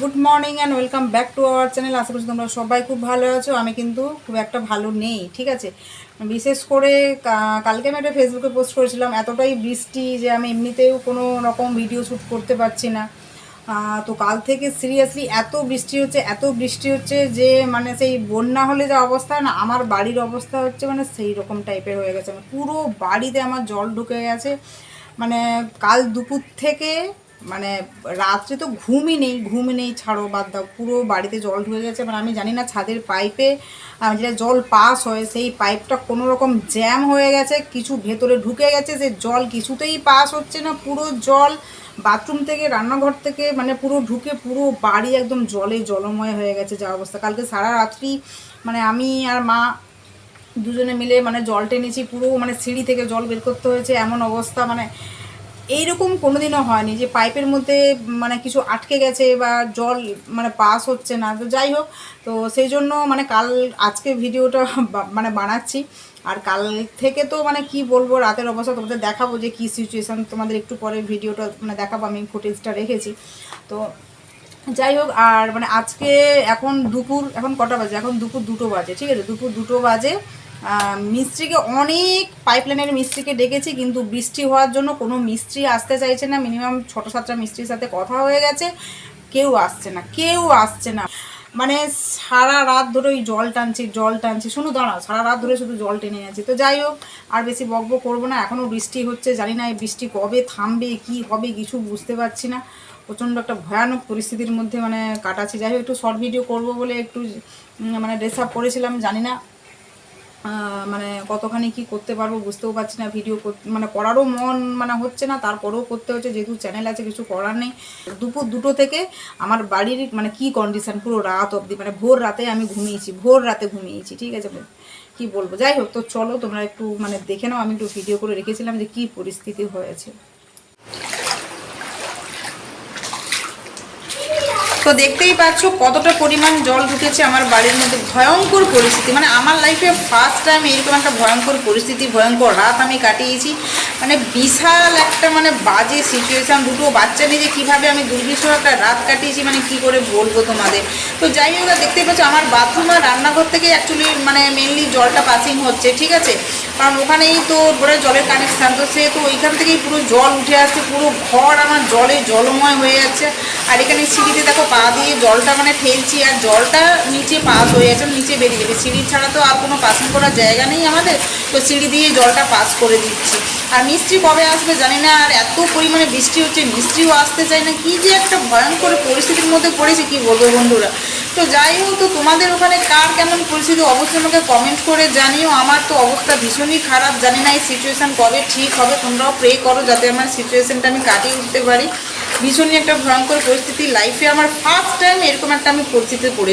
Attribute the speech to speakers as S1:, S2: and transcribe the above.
S1: Good morning and welcome back to our channel আশা করছি তোমরা সবাই খুব ভালো আছো। আমি কিন্তু খুব একটা ভালো নেই, ঠিক আছে? বিশেষ করে কালকে আমি একটা ফেসবুকে পোস্ট করেছিলাম, এতটাই বৃষ্টি যে আমি এমনিতেও কোনো রকম ভিডিও শ্যুট করতে পারছি না। তো কাল থেকে সিরিয়াসলি এত বৃষ্টি হচ্ছে, এত বৃষ্টি হচ্ছে যে মানে সেই বন্যা হলে যে অবস্থা, না আমার বাড়ির অবস্থা হচ্ছে মানে সেই রকম টাইপের হয়ে গেছে। মানে পুরো বাড়িতে আমার জল ঢুকে গেছে। মানে কাল দুপুর থেকে মানে রাত্রে তো ঘুমই নেই ঘুম নেই, ছাড়ো, বাদ দাও, পুরো বাড়িতে জল ঢুকে গেছে মানে আমি জানি না ছাদের পাইপে যেটা জল পাস হয়, সেই পাইপটা কোনো রকম জ্যাম হয়ে গেছে, কিছু ভেতরে ঢুকে গেছে যে জল কিছুতেই পাস হচ্ছে না, পুরো জল বাথরুম থেকে, রান্নাঘর থেকে মানে পুরো ঢুকে পুরো বাড়ি একদম জলে জলময় হয়ে গেছে যা অবস্থা। কালকে সারা রাত্রি মানে আমি আর মা দুজনে মিলে মানে জল টেনেছি, পুরো মানে সিঁড়ি থেকে জল বের করতে হয়েছে, এমন অবস্থা মানে এইরকম কোনো দিনও হয়নি যে পাইপের মধ্যে মানে কিছু আটকে গেছে বা জল মানে পাস হচ্ছে না। তো যাই হোক, তো সেই জন্য মানে কাল আজকে ভিডিওটা মানে বানাচ্ছি। আর কাল থেকে তো মানে কি বলব, রাতের অবস্থা তোমাদের দেখাবো যে কি সিচুয়েশান তোমাদের একটু পরে ভিডিওটা মানে দেখাবো, আমি ফুটেজটা রেখেছি। তো যাই হোক আর মানে আজকে এখন দুপুর, এখন কটা বাজে? এখন দুপুর দুটো বাজে, ঠিক আছে? দুপুর দুটো বাজে। মিস্ত্রিকে অনেক পাইপলাইনের মিস্ত্রিকে ডেকেছি, কিন্তু বৃষ্টি হওয়ার জন্য কোনো মিস্ত্রি আসতে চাইছে না। মিনিমাম ছোটো সাতটা মিস্ত্রির সাথে কথা হয়ে গেছে। কেউ আসছে না, কেউ আসছে না। মানে সারা রাত ধরে ওই জল টানছি জল টানছি। শুনো, দাঁড়াও, সারা রাত ধরে শুধু জল টেনে যাচ্ছি তো যাই হোক, আর বেশি বকবক করব না। এখনও বৃষ্টি হচ্ছে, জানি না এই বৃষ্টি কবে থামবে, কি হবে, কিছু বুঝতে পারছি না। প্রচণ্ড একটা ভয়ানক পরিস্থিতির মধ্যে মানে কাটাচ্ছি। যাই একটু শর্ট ভিডিও করব বলে একটু মানে ড্রেস আপ করেছিলাম, জানি না মানে কতখানি কি করতে পারব বুঝতেও পারছি না। ভিডিও মানে করারও মন মানে হচ্ছে না, তারপরেও করতে হচ্ছে, যেহেতু চ্যানেল আছে, কিছু করার নেই। দুপুর দুটো থেকে আমার বাড়ির মানে কি কন্ডিশন পুরো রাত অবধি মানে ভোর রাতে আমি ঘুমিয়েছি, ভোর রাতে ঘুমিয়েছি, ঠিক আছে কি বলব? যাই হোক, তো চলো তোমরা একটু মানে দেখে নাও, আমি একটু ভিডিও করে রেখেছিলাম যে কি পরিস্থিতি হয়েছে। তো দেখতেই পাচ্ছ কতটা পরিমাণ জল ঢুকেছে আমার বাড়ির মধ্যে। ভয়ঙ্কর পরিস্থিতি। মানে আমার লাইফে ফার্স্ট টাইম এরকম একটা ভয়ঙ্কর পরিস্থিতি, ভয়ঙ্কর রাত আমি কাটিয়েছি। মানে বিশাল একটা মানে বাজে সিচুয়েশান দুটো বাচ্চা নিয়ে যে কীভাবে আমি দুর্বিষহ একটা রাত কাটিয়েছি মানে কি করে বলব তোমাদের? তো যাই হোক দেখতেই পাচ্ছ আমার বাথরুম আর রান্নাঘর থেকে অ্যাকচুয়ালি মানে মেনলি জলটা পাসিং হচ্ছে, ঠিক আছে? কারণ ওখানেই তো বড় জলের কানেকশান তো সে তো ওইখান থেকেই পুরো জল উঠে আসছে, পুরো ঘর আমার জলে জলময় হয়ে যাচ্ছে। আর এখানে সিঁড়িতে দেখো পা দিয়ে জলটা মানে ঠেলছি আর জলটা নিচে পাস হয়ে যাচ্ছে নিচে বেরিয়ে যাবে সিঁড়ি ছাড়া তো আর কোনো পাসিং করার জায়গা নেই আমাদের। তো সিঁড়ি দিয়ে জলটা পাস করে দিচ্ছি। আর মিস্ত্রি কবে আসবে জানি না, আর এত পরিমাণে বৃষ্টি হচ্ছে, মিস্ত্রিও আসতে চায় না। কি যে একটা ভয়ঙ্কর পরিস্থিতির মধ্যে পড়েছে, কি বলব বন্ধুরা? তো যাই হোক, তো তোমাদের ওখানে কার কেমন পরিস্থিতি অবশ্যই আমাকে কমেন্ট করে জানিও। আমার তো অবস্থা ভীষণই খারাপ। জানি না এই সিচুয়েশান কবে ঠিক হবে। তোমরাও প্রে করো যাতে আমার সিচুয়েশানটা আমি কাটিয়ে উঠতে পারি। ভীষণই একটা ভয়ঙ্কর পরিস্থিতি লাইফে আমার ফার্স্ট টাইম এরকম একটা আমি পরিস্থিতিতে পড়েছি।